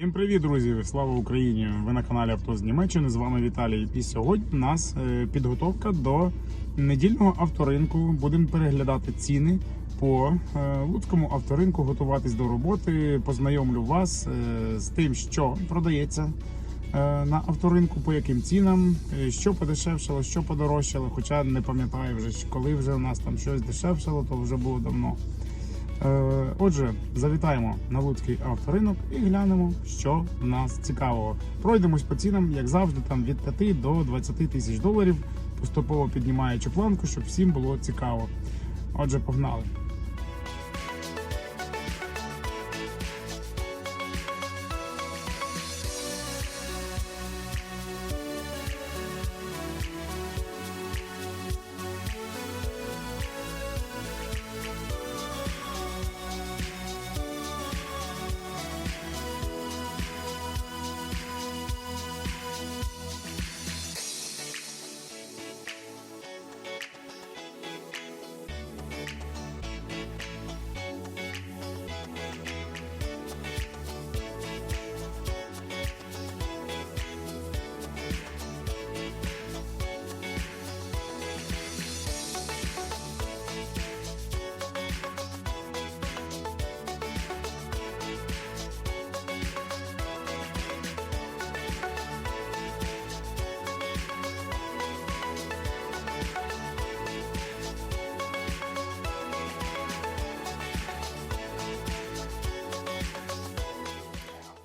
Всім привіт, друзі! Слава Україні! Ви на каналі Авто з Німеччини. З вами Віталій. І сьогодні у нас е, підготовка до недільного авторинку. Будемо переглядати ціни по е, луцькому авторинку, готуватись до роботи. Познайомлю вас е, з тим, що продається на авторинку, по яким цінам, що подешевшало, що подорожчало. Хоча не пам'ятаю вже, коли вже у нас там щось дешевшало, то вже було давно. Е, Отже, завітаємо на Луцький авторинок і глянемо, що в нас цікавого. Пройдемось по цінам, як завжди, там від 5 до 20 тисяч доларів, поступово піднімаючи планку, щоб всім було цікаво. Отже, погнали.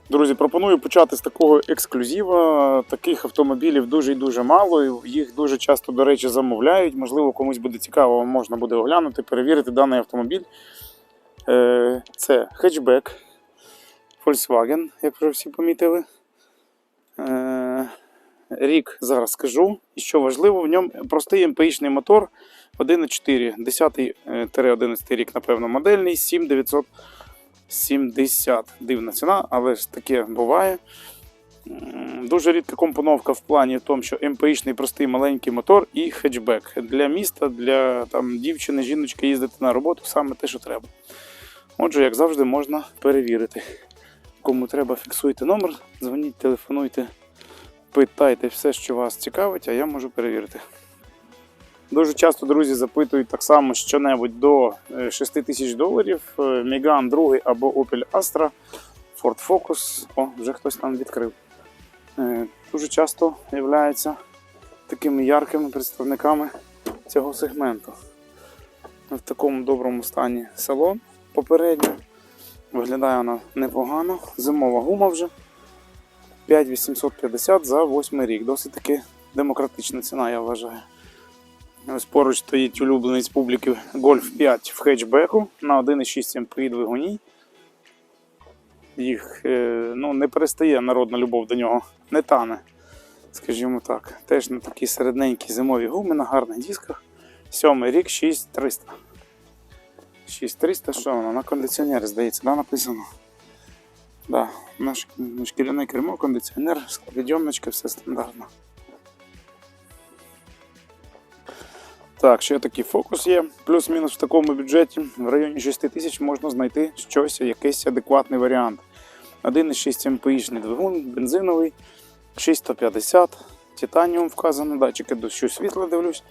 Друзі, пропоную почати з такого ексклюзива. Таких автомобілів дуже і дуже мало. Їх дуже часто, до речі, замовляють. Можливо, комусь буде цікаво, можна буде оглянути, перевірити даний автомобіль. Е, Це хетчбек Volkswagen, як вже всі помітили. Е, Рік зараз скажу. І що важливо, в ньому простий МПІшний мотор 1.4, 10-11 рік, напевно, модельний, 7900 70. Дивна ціна, але ж таке буває. Дуже рідка компоновка в плані в тому, що МПІшний простий маленький мотор і хетчбек. Для міста, для там, дівчини, жіночки їздити на роботу саме те, що треба. Отже, як завжди, можна перевірити. Кому треба, фіксуйте номер, дзвоніть, телефонуйте, питайте все, що вас цікавить, а я можу перевірити. Дуже часто друзі запитують так само що-небудь до е, 6 тисяч доларів. Е, Megane 2 або Opel Astra, Ford Focus. О, вже хтось там відкрив. Е, Дуже часто являються такими яркими представниками цього сегменту. В такому доброму стані салон попередньо. Виглядає вона непогано. Зимова гума вже 5850 за 8 рік. Досить таки демократична ціна, я вважаю. Ось поруч стоїть улюблений з публіки Golf 5 в хетчбеку на 1,6 МПІ двигуні. Їх е, ну, не перестає народна любов до нього, не тане, скажімо так. Теж на такі середненькі зимові гуми на гарних дисках. Сьомий рік 6300. 6300, що воно? На кондиціонері, здається, да, написано. Да, наш шкіряне кермо, кондиціонер, складідйомничка, все стандартно. Так, ще такий фокус є. Плюс-мінус в такому бюджеті в районі 6 тисяч можна знайти щось, якийсь адекватний варіант. 1,6 МПІшний двигун, бензиновий, 6150, титаніум вказано, датчики дощу світла дивлюсь.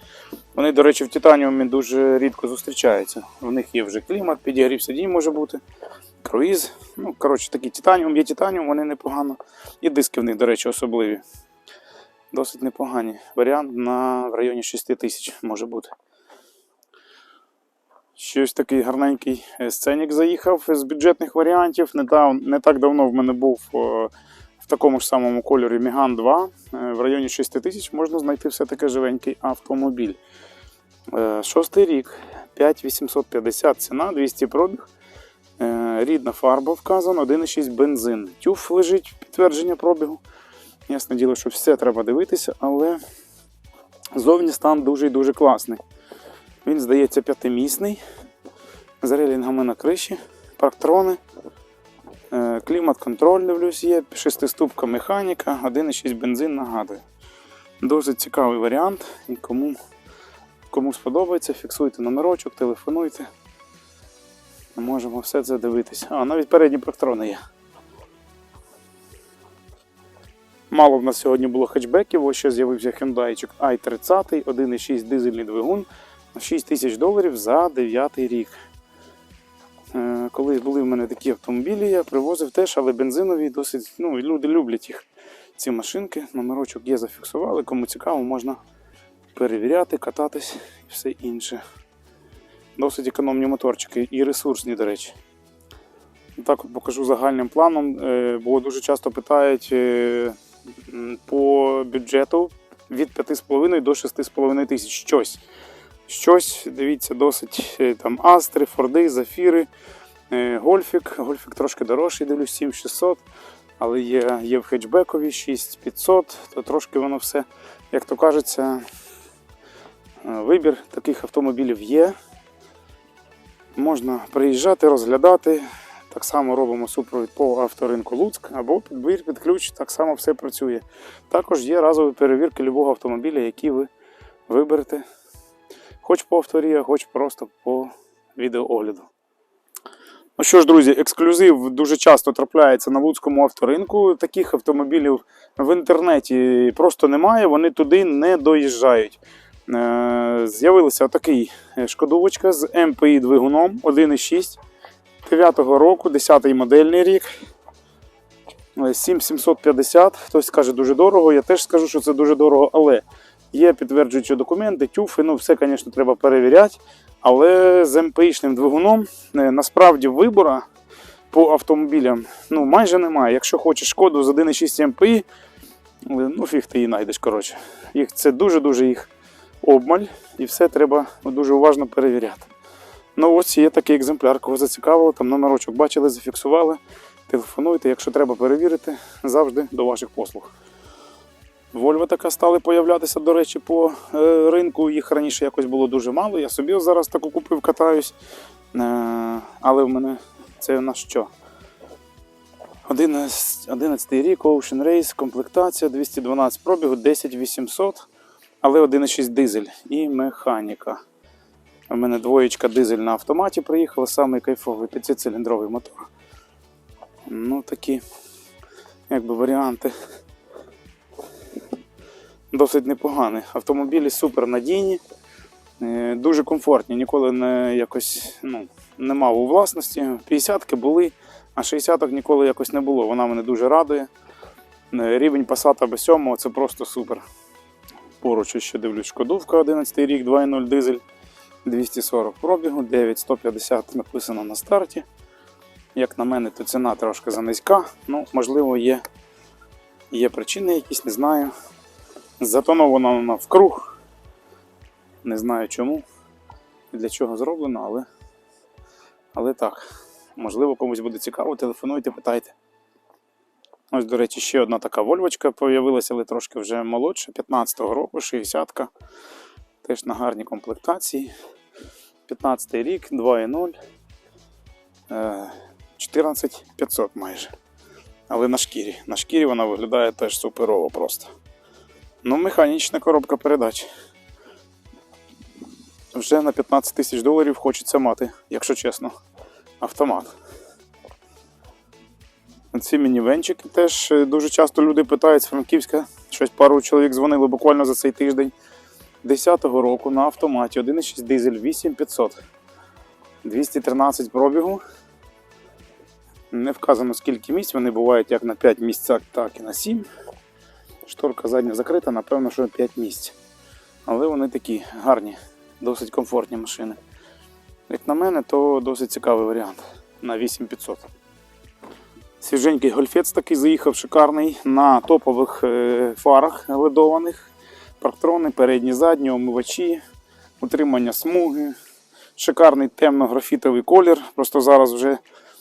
Вони, до речі, в титаніумі дуже рідко зустрічаються. В них є вже клімат, підігрів сидінь може бути, круїз. Ну, коротше, такий титаніум, є титаніум, вони непогано. І диски в них, до речі, особливі. Досить непогані. Варіант на в районі 6 тисяч може бути. Щось такий гарненький е, сценік заїхав з бюджетних варіантів. Не, дав, не так давно в мене був о, в такому ж самому кольорі Міган 2. Е, В районі 6 тисяч можна знайти все-таки живенький автомобіль. Е, Шостий рік, 5850 ціна, 200 пробіг. Е, Рідна фарба вказана, 1,6 бензин. Тюф лежить підтвердження пробігу. Ясне діло, що все треба дивитися, але зовні стан дуже і дуже класний. Він, здається, п'ятимісний. З релінгами на криші, парктрони, е, клімат-контроль, дивлюсь, є, шестиступка механіка, 1,6 бензин нагадую. Досить цікавий варіант. І кому, кому сподобається, фіксуйте номерочок, телефонуйте. Можемо все це дивитися. А, навіть передні парктрони є. Мало в нас сьогодні було хетчбеків, ось ще з'явився Hyundai i30, 1,6 дизельний двигун на 6 тисяч доларів за 9 рік. Е, Колись були в мене такі автомобілі, я привозив теж, але бензинові досить. Ну, люди люблять їх. Ці машинки, номерочок є, зафіксували. Кому цікаво, можна перевіряти, кататись і все інше. Досить економні моторчики і ресурсні, до речі. Так покажу загальним планом, е, бо дуже часто питають е, по бюджету від 5,5 до 6,5 тисяч щось. Щось, дивіться, досить е, там Астри, Форди, Зафіри, е, Гольфік. Гольфік трошки дорожчий, дивлюсь, 7600, але є, є в хетчбекові 6500, то трошки воно все, як то кажеться, е, вибір таких автомобілів є. Можна приїжджати, розглядати. Так само робимо супровід по авторинку Луцьк або підбір під ключ, так само все працює. Також є разові перевірки любого автомобіля, який ви виберете. Хоч по авторія, хоч просто по відеоогляду. Ну що ж, друзі, ексклюзив дуже часто трапляється на Луцькому авторинку. Таких автомобілів в інтернеті просто немає, вони туди не доїжджають. Е, З'явилася такий шкодовочка з МПІ двигуном 1,6 9 року, 10-й модельний рік. Е, 7750. Хтось каже дуже дорого. Я теж скажу, що це дуже дорого, але є підтверджуючі документи, тюфи. Ну, все, звісно, треба перевіряти. Але з МПІшним двигуном е, насправді вибора по автомобілям ну, майже немає. Якщо хочеш шкоду з 1,6 МПІ, е, ну фіг ти її знайдеш. коротше. Їх це дуже-дуже їх обмаль, і все треба дуже уважно перевіряти. Ну ось є такий екземпляр, кого зацікавило, там номерочок бачили, зафіксували. Телефонуйте, якщо треба перевірити, завжди до ваших послуг. Вольво така стали появлятися, до речі, по е, ринку. Їх раніше якось було дуже мало. Я собі зараз таку купив, катаюсь. Е, але в мене це на що? 11, 11 рік, Ocean Race, комплектація 212 пробігу, 10800, але 1,6 дизель і механіка. У мене двоєчка дизель на автоматі приїхала, самий кайфовий п'ятициліндровий мотор. Ну, такі, якби варіанти. Досить непогані. Автомобілі супер надійні, е, дуже комфортні. Ніколи не якось ну, не мав у власності. 50-ки були, а 60-ок ніколи якось не було. Вона мене дуже радує. Е, Рівень Passat b 7 це просто супер. Поруч ще дивлюсь, Шкодовка 11 рік, 2.0 дизель. 240 пробігу, 9150 написано на старті. Як на мене, то ціна трошки занизька. Ну, можливо, є, є причини якісь, не знаю. Затонована вона в круг. Не знаю чому, і для чого зроблено, але, але так. Можливо, комусь буде цікаво, телефонуйте, питайте. Ось, до речі, ще одна така вольвочка появилася, але трошки вже молодша, 15-го року, 60-ка. Теж на гарній комплектації. 15 рік, 2.0. е, 14500 майже. Але на шкірі. На шкірі вона виглядає теж суперово просто. Ну, механічна коробка передач. Вже на 15 тисяч доларів хочеться мати, якщо чесно, автомат. Ці мінівенчики теж е, дуже часто люди питають з Франківська. Щось пару чоловік дзвонили буквально за цей тиждень. 10-го року на автоматі 1,6 дизель 8500. 213 пробігу. Не вказано скільки місць, вони бувають як на 5 місцях, так і на 7. Шторка задня закрита, напевно, що 5 місць. Але вони такі гарні, досить комфортні машини. Як на мене, то досить цікавий варіант на 8500. Свіженький гольфець такий заїхав шикарний на топових е, фарах ледованих. Парктрони, передні, задні, омивачі, утримання смуги. Шикарний темно-графітовий колір. Просто зараз вже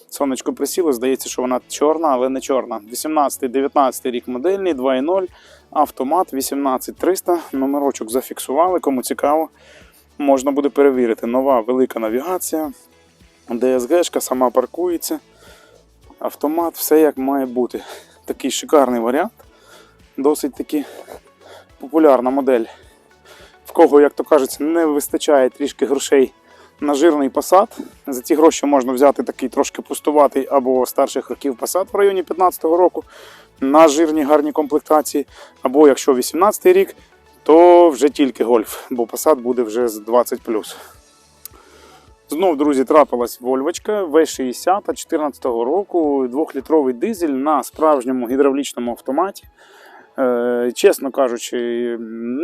сонечко присіло, здається, що вона чорна, але не чорна. 18-19 рік модельний, 2.0, автомат 18300. Номерочок зафіксували, кому цікаво, можна буде перевірити. Нова велика навігація, ДСГшка сама паркується. Автомат, все як має бути. Такий шикарний варіант. Досить таки популярна модель. В кого, як то кажеться, не вистачає трішки грошей на жирний Passat. За ці гроші можна взяти такий трошки пустуватий або старших років Passat в районі 15-го року. на жирні гарні комплектації. Або якщо 18 рік, то вже тільки гольф, бо Passat буде вже з 20 Знов, друзі, трапилась Вольвочка V60 14 року, 2-літровий дизель на справжньому гідравлічному автоматі. Е, чесно кажучи,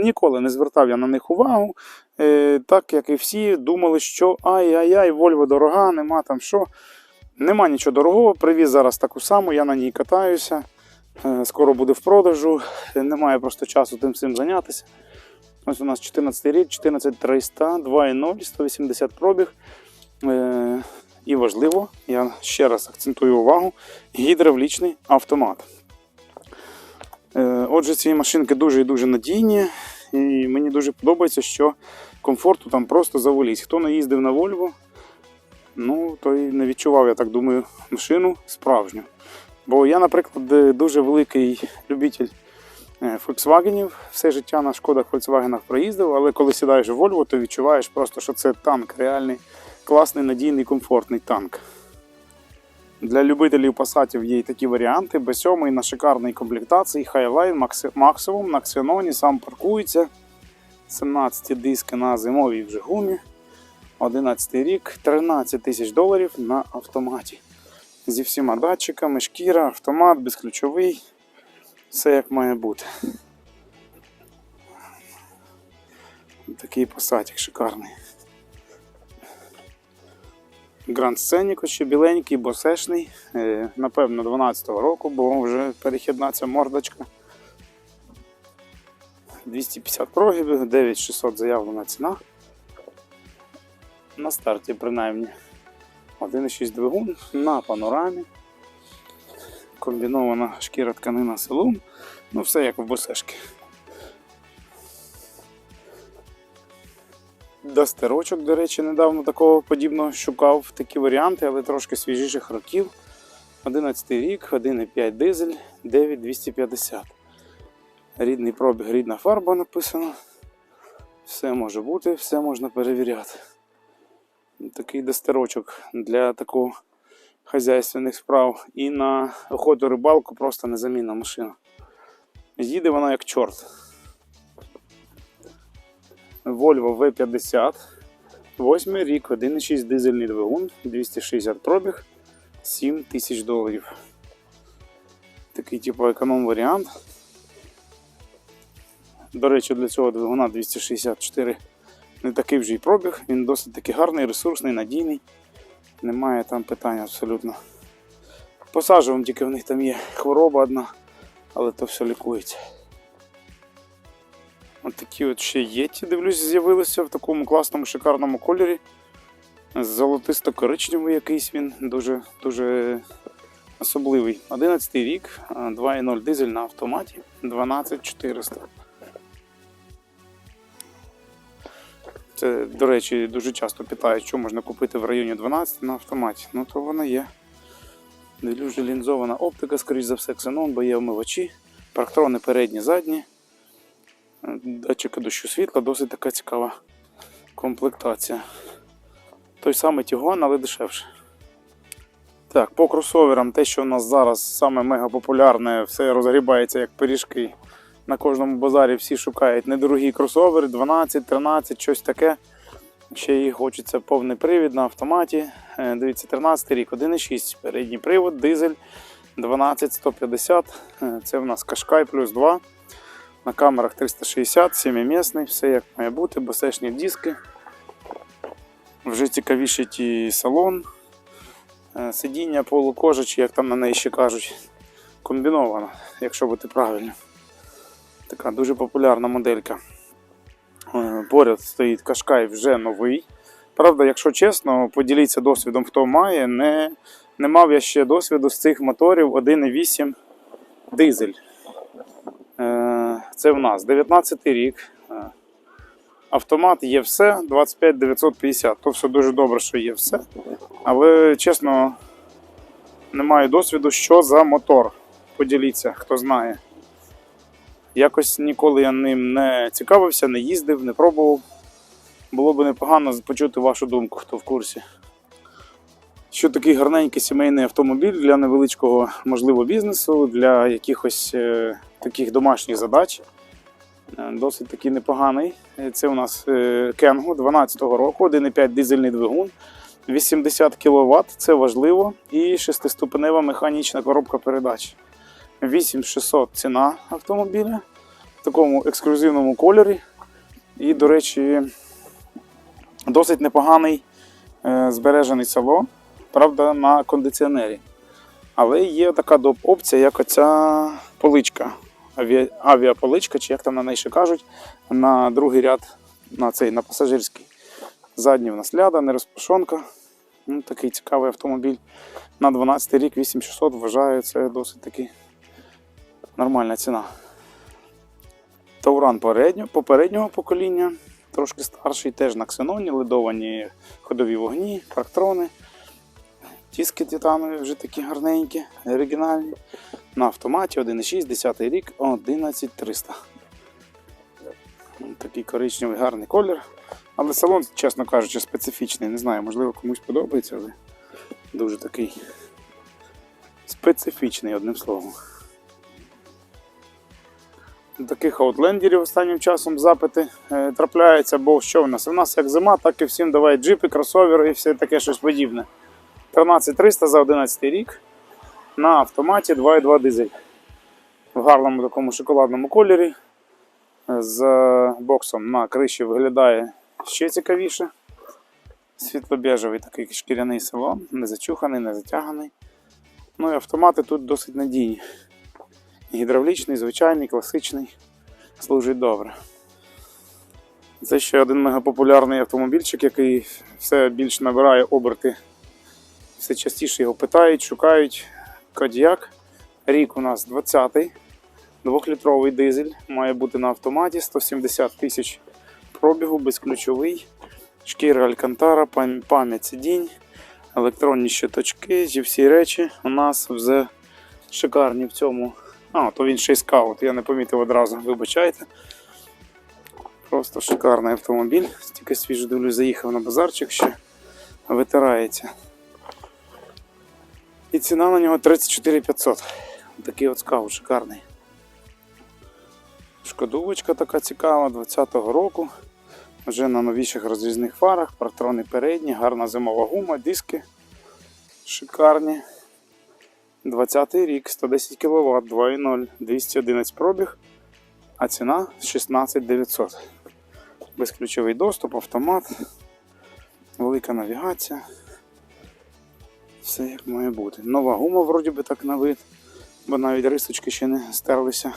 ніколи не звертав я на них увагу. Е, так як і всі думали, що ай-яй-яй, Вольво дорога, нема там що. Нема нічого дорогого. Привіз зараз таку саму, я на ній катаюся. Е, скоро буде в продажу. Немає просто часу тим всім зайнятися. Ось у нас 14 рік, 14300, 2.0, 180 пробіг. І важливо, я ще раз акцентую увагу, гідравлічний автомат. Е, отже, ці машинки дуже і дуже надійні. І мені дуже подобається, що комфорту там просто завалізь. Хто не їздив на Volvo, ну, той не відчував, я так думаю, машину справжню. Бо я, наприклад, е, дуже великий любитель е, Volkswagen. Все життя на шкодах Volkswagen проїздив, але коли сідаєш в Volvo, то відчуваєш просто, що це танк, реальний, класний, надійний, комфортний танк. Для любителів пасатів є і такі варіанти. B7 на шикарній комплектації, Maxi- Maximum на Xenon, сам паркується. 17 диски на зимовій вже гумі. 11 рік, 13 тисяч доларів на автоматі. Зі всіма датчиками, шкіра, автомат, безключовий. Все як має бути. Такий посадик шикарний. Гранд Сценік ще біленький, босешний. Е, Напевно, 12-го року, бо вже перехідна ця мордочка. 250 прогибів, 9600 заявлена ціна. На старті, принаймні. 1,6 двигун на панорамі. Комбінована шкіра тканина селун. Ну, все як в босешки. Дастерочок, до речі, недавно такого подібного шукав такі варіанти, але трошки свіжіших років. 11 рік, 1,5 дизель, 9250. Рідний пробіг, рідна фарба написано. Все може бути, все можна перевіряти. Такий дастерочок для такого хазяйственних справ. І на охоту рибалку просто незамінна машина. Їде вона як чорт. Volvo V50. 8 рік, 1,6 дизельний двигун, 260 пробіг, 7 тисяч доларів. Такий типу економ варіант. До речі, для цього двигуна 264 не такий вже й пробіг, він досить таки гарний, ресурсний, надійний. Немає там питань абсолютно. Посаджувам тільки в них там є хвороба одна, але то все лікується. От такі от ще єті, дивлюсь, з'явилися в такому класному шикарному кольорі. Золотисто-коричневий якийсь він, дуже дуже особливий. 11 рік, 2.0 дизель на автоматі, 12400. Це, до речі, дуже часто питають, що можна купити в районі 12 на автоматі. Ну то вона є. Вже лінзована оптика, скоріш за все, ксенон, бо є омивачі, парктрони передні, задні. Датчики дощу світла, досить така цікава комплектація. Той самий Тігуан, але дешевше. Так, по кросоверам, те, що у нас зараз саме мега популярне, все розгрібається як пиріжки. На кожному базарі всі шукають недорогі кросовери, 12, 13, щось таке. Ще їх хочеться повний привід на автоматі. Е, Дивіться, 13 рік, 1,6, передній привод, дизель 12 150. Е, Це в нас Кашкай плюс 2. На камерах 360, 7-місний, все як має бути, басешні диски. Вже цікавіший ті салон. Е, Сидіння полукожа, як там на неї ще кажуть, комбіновано, якщо бути правильним. Така дуже популярна моделька. Е, Поряд стоїть Кашкай вже новий. Правда, якщо чесно, поділіться досвідом, хто має. Не, не мав я ще досвіду з цих моторів 1,8 дизель. Це в нас 19 рік. Е, Автомат є все, 25 950. То все дуже добре, що є все. Але чесно, не маю досвіду, що за мотор. Поділіться, хто знає. Якось ніколи я ним не цікавився, не їздив, не пробував. Було б непогано почути вашу думку, хто в курсі. що такий гарненький сімейний автомобіль для невеличкого, можливо, бізнесу, для якихось е, таких домашніх задач. Е, Досить такий непоганий. Е, Це у нас е, Кенгу 12-го року, 1,5 дизельний двигун, 80 кВт, це важливо, і шестиступенева механічна коробка передач. 8600 ціна автомобіля в такому ексклюзивному кольорі. І, до речі, досить непоганий збережений салон, правда, на кондиціонері. Але є така доп- опція, як оця поличка, авіа, авіаполичка, чи як там на неї ще кажуть, на другий ряд, на цей, на пасажирський. Задній в нас ляда, не розпашонка. Ну, такий цікавий автомобіль. На 12 рік 8600 вважаю, це досить таки нормальна ціна. Тауран переднього, попереднього покоління, трошки старший, теж на ксеноні, ледовані ходові вогні, парктрони. Тіски титанові вже такі гарненькі, оригінальні. На автоматі 1,6, 10 рік, 11300. Такий коричневий гарний колір. Але салон, чесно кажучи, специфічний. Не знаю, можливо комусь подобається, але дуже такий специфічний, одним словом. Таких аутлендерів останнім часом запити е, трапляються, бо що в нас? У нас як зима, так і всім давай джипи, кросовери і все таке щось подібне. 13300 за 11 рік на автоматі 2.2 дизель. В гарному такому шоколадному кольорі. З боксом на криші виглядає ще цікавіше. Світло-бежевий такий шкіряний салон, не зачуханий, не затяганий. Ну і автомати тут досить надійні. Гідравлічний, звичайний, класичний. Служить добре. Це ще один мегапопулярний автомобільчик, який все більш набирає оберти. Все частіше його питають, шукають. Кодіак. Рік у нас 20-й. Двохлітровий дизель. Має бути на автоматі 170 тисяч пробігу, безключовий. Шкіра Алькантара, пам'ять сидінь, електронні щиточки, зі всі речі у нас вже шикарні в цьому. А, то він ще й скаут, я не помітив одразу, вибачайте. Просто шикарний автомобіль. Тільки свіжо дивлюсь, заїхав на базарчик ще витирається. І ціна на нього 34 500. Такий от скаут шикарний. Шкодувочка така цікава 20-го року. Вже на новіших розрізних фарах, партрони передні, гарна зимова гума, диски шикарні. 20 рік, 110 кВт, 2.0, 211 пробіг, а ціна 16 900. Безключовий доступ, автомат, велика навігація. Все як має бути. Нова гума, вроді би так на вид, бо навіть рисочки ще не стерлися.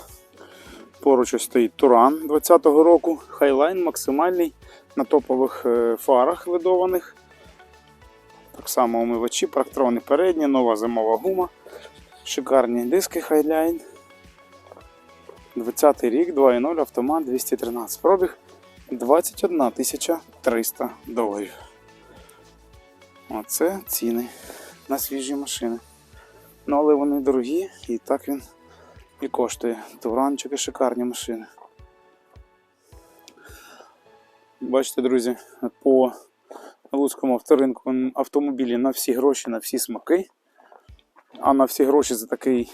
Поруч ось стоїть Туран 20-го року, хайлайн максимальний на топових е, фарах ледованих. Так само омивачі, парктрони передні, нова зимова гума, шикарні диски хайлайн. 20 рік, 2.0 автомат 213 пробіг, 21 300 доларів. Оце ціни на свіжі машини. Ну, але вони дорогі і так він і коштує. Туранчики шикарні машини. Бачите, друзі, по Луцькому авторинку автомобілі на всі гроші, на всі смаки. А на всі гроші це такий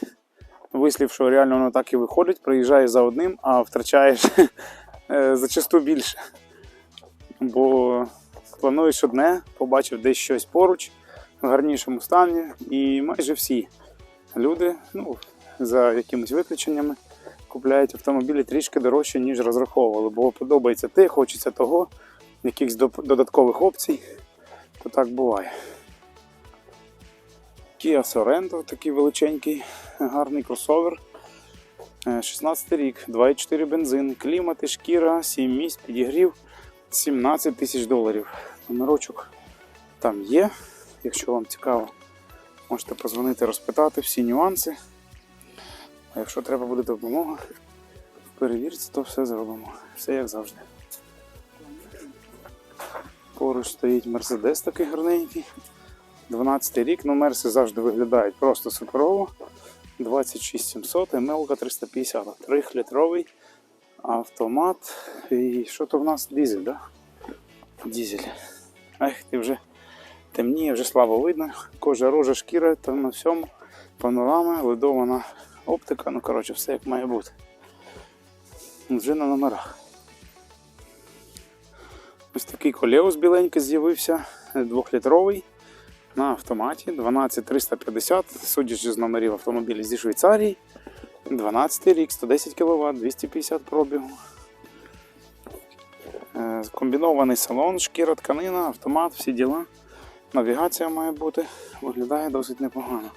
вислів, що реально воно так і виходить. Приїжджаєш за одним, а втрачаєш е, зачасту більше. Бо плануєш одне, побачив десь щось поруч в гарнішому стані, і майже всі люди, ну, за якимись виключеннями, купляють автомобілі трішки дорожче, ніж розраховували, бо подобається те, хочеться того, якихось додаткових опцій, то так буває. Kia Sorento, такий величенький, гарний кросовер. Е, 16 рік, 2,4 бензин, клімати, шкіра, 7 місць, підігрів, 17 тисяч доларів. Номерочок там є. Якщо вам цікаво, можете позвонити, розпитати всі нюанси. А якщо треба буде допомога, в перевірці, то все зробимо. Все як завжди. Поруч стоїть Мерседес такий гарненький. 12 рік, ну Мерси завжди виглядають просто суперово. 26700, МЛК 350, 3-літровий автомат. І що то в нас? Дізель, да? Дізель. Ех, ти вже темніє, вже слабо видно. Кожа рожа, шкіра, там на всьому. Панорама, ледована оптика, ну коротше, все як має бути. Вже на номерах. Ось такий колеус біленький з'явився, двохлітровий на автоматі 12350, судячи з номерів автомобіля зі Швейцарії. 12 рік, 110 кВт, 250 пробігу. Е, Комбінований салон, шкіра, тканина, автомат, всі діла. Навігація має бути, виглядає досить непогано.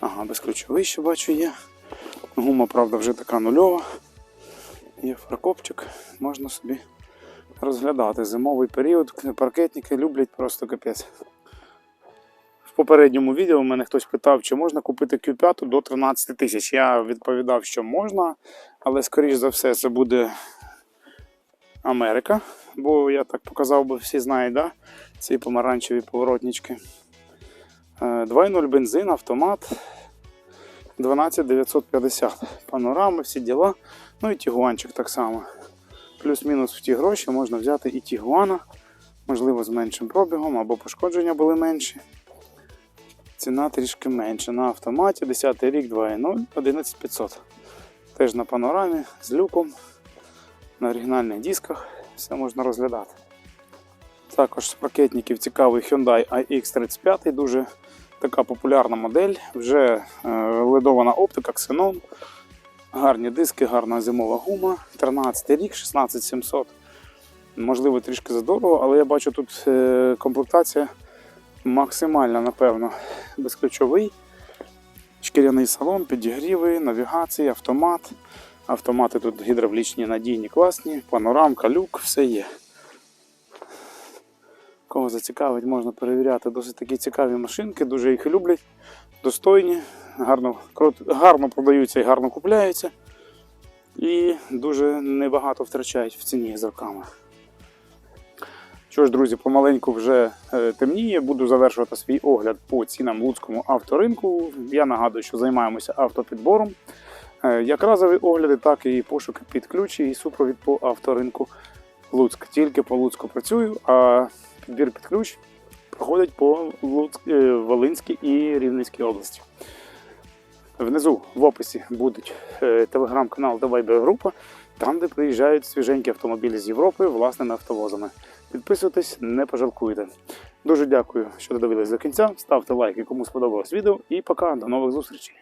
Ага, безключовий ще бачу є. Гума, правда, вже така нульова. Є фаркопчик, можна собі розглядати. Зимовий період паркетники люблять просто капець. В попередньому відео мене хтось питав, чи можна купити Q5 до 13 тисяч. Я відповідав, що можна, але скоріш за все це буде Америка. Бо я так показав, бо всі знають, да? Ці помаранчеві поворотнички. Е, 2.0 бензин, автомат 12950. Панорами, всі діла. Ну і тігуанчик так само. Плюс-мінус в ті гроші можна взяти і тігуана, можливо, з меншим пробігом або пошкодження були менші. Ціна трішки менша. На автоматі 10 рік 2.0, 11500. Теж на панорамі з люком, на оригінальних дисках, все можна розглядати. Також з пакетників цікавий Hyundai iX35, дуже така популярна модель. Вже е, ледована оптика, ксенон, гарні диски, гарна зимова гума. 13 рік, 16700. Можливо, трішки задорого, але я бачу тут е, комплектація максимальна, напевно, безключовий. Шкіряний салон, підігріви, навігації, автомат. Автомати тут гідравлічні, надійні, класні, панорамка, люк, все є. Кого зацікавить, можна перевіряти. Досить такі цікаві машинки, дуже їх люблять, достойні, гарно, гарно продаються і гарно купляються. І дуже небагато втрачають в ціні з роками. Що ж, друзі, помаленьку вже е, темніє. Буду завершувати свій огляд по цінам луцькому авторинку. Я нагадую, що займаємося автопідбором. Е, Як разові огляди, так і пошуки під ключі і супровід по авторинку Луцьк. Тільки по Луцьку працюю, а підбір під ключ проходить по Луцьк, е, Волинській і Рівненській області. Внизу в описі буде телеграм-канал та вайбер-група, там, де приїжджають свіженькі автомобілі з Європи власними автовозами. Підписуйтесь, не пожалкуйте. Дуже дякую, що додивились до кінця. Ставте лайки, кому сподобалось відео, і пока, до нових зустрічей.